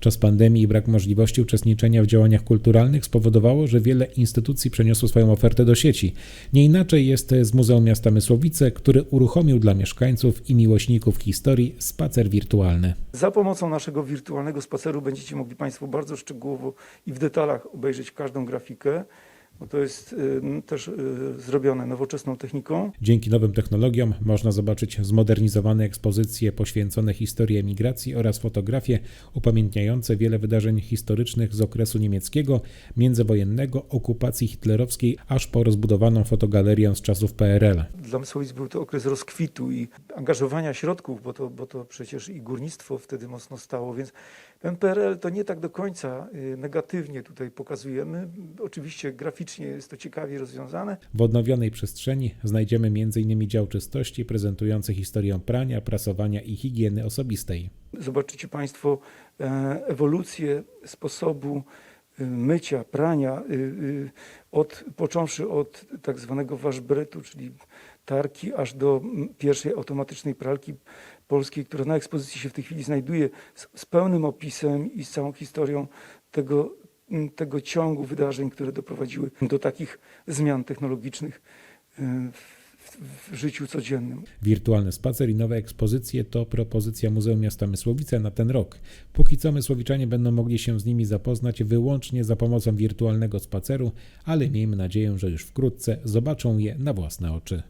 Czas pandemii i brak możliwości uczestniczenia w działaniach kulturalnych spowodowało, że wiele instytucji przeniosło swoją ofertę do sieci. Nie inaczej jest z Muzeum Miasta Mysłowice, który uruchomił dla mieszkańców i miłośników historii spacer wirtualny. Za pomocą naszego wirtualnego spaceru będziecie mogli Państwo bardzo szczegółowo i w detalach obejrzeć każdą grafikę, bo to jest y, też y, zrobione nowoczesną techniką. Dzięki nowym technologiom można zobaczyć zmodernizowane ekspozycje poświęcone historii emigracji oraz fotografie upamiętniające wiele wydarzeń historycznych z okresu niemieckiego, międzywojennego, okupacji hitlerowskiej, aż po rozbudowaną fotogalerię z czasów PRL. Dla Mysłowic był to okres rozkwitu i angażowania środków, bo to, bo to przecież i górnictwo wtedy mocno stało, więc ten PRL to nie tak do końca y, negatywnie tutaj pokazujemy. Oczywiście graficznie jest to ciekawie rozwiązane, W odnowionej przestrzeni znajdziemy m.in. dział czystości prezentujący historię prania, prasowania i higieny osobistej. Zobaczycie Państwo e, ewolucję sposobu y, mycia, prania, y, od, począwszy od tak zwanego waszbretu, czyli tarki, aż do pierwszej automatycznej pralki polskiej, która na ekspozycji się w tej chwili znajduje z, z pełnym opisem i z całą historią tego, tego ciągu wydarzeń, które doprowadziły do takich zmian technologicznych y, w, życiu codziennym. Wirtualny spacer i nowe ekspozycje to propozycja Muzeum Miasta Mysłowice na ten rok. Póki co mysłowiczanie będą mogli się z nimi zapoznać wyłącznie za pomocą wirtualnego spaceru, ale miejmy nadzieję, że już wkrótce zobaczą je na własne oczy.